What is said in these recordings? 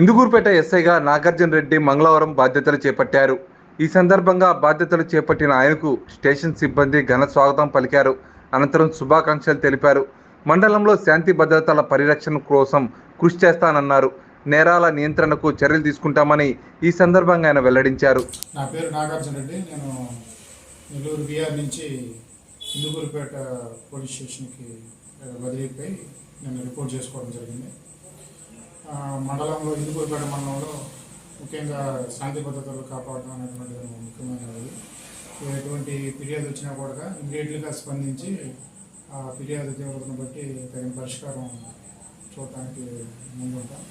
ఇందుకూరుపేట ఎస్ఐగా నాగార్జున రెడ్డి మంగళవారం బాధ్యతలు చేపట్టారు. ఈ సందర్భంగా బాధ్యతలు చేపట్టిన ఆయనకు స్టేషన్ సిబ్బంది ఘన స్వాగతం పలికారు. అనంతరం శుభాకాంక్షలు తెలిపారు. మండలంలో శాంతి భద్రతల పరిరక్షణ కోసం కృషి చేస్తానన్నారు. నేరాల నియంత్రణకు చర్యలు తీసుకుంటామని ఈ సందర్భంగా ఆయన వెల్లడించారు. నా పేరు నాగార్జున రెడ్డి. నేను నెల్లూరు బీఆర్ నుంచి ఇందుకూరుపేట పోలీస్ స్టేషన్కి బదిలీపై నేను రిపోర్ట్ చేసుకోవడం జరిగింది. మండలంలో ఇందుకూరుపేట మండలంలో ముఖ్యంగా శాంతి భద్రతలు కాపాడడం అనేటువంటి ముఖ్యమైనది ఎటువంటి ఫిర్యాదు వచ్చినా కూడా ఇమీడియట్గా స్పందించి ఆ ఫిర్యాదు తీవ్రతను బట్టి తగిన పరిష్కారం చూడటానికి ముందుంటాం.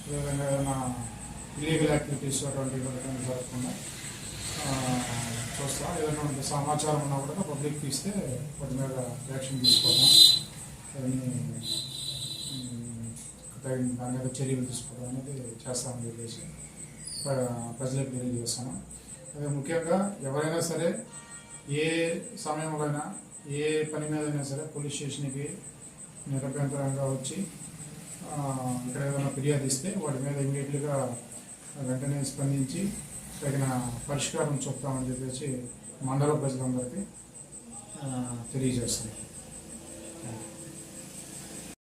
అదేవిధంగా ఏదైనా ఇల్లీగల్ యాక్టివిటీస్ అటువంటివి జరగకుండా చూస్తాం. ఏదైనా సమాచారం ఉన్నా కూడా పబ్లిక్ ఇస్తే వాటి మీద యాక్షన్ తీసుకోవడం దాని మీద చర్యలు తీసుకోవడం అనేది చేస్తామని చెప్పేసి ప్రజలకు తెలియజేస్తాను. అదే ముఖ్యంగా ఎవరైనా సరే ఏ సమయంలో అయినా ఏ పని మీద అయినా సరే పోలీస్ స్టేషన్కి నిరభ్యంతరంగా వచ్చి ఇక్కడ ఏదైనా ఫిర్యాదు ఇస్తే వాటి మీద ఇమీడియట్గా వెంటనే స్పందించి తగిన పరిష్కారం చూపుతామని చెప్పేసి మండల ప్రజలందరికీ ఆ,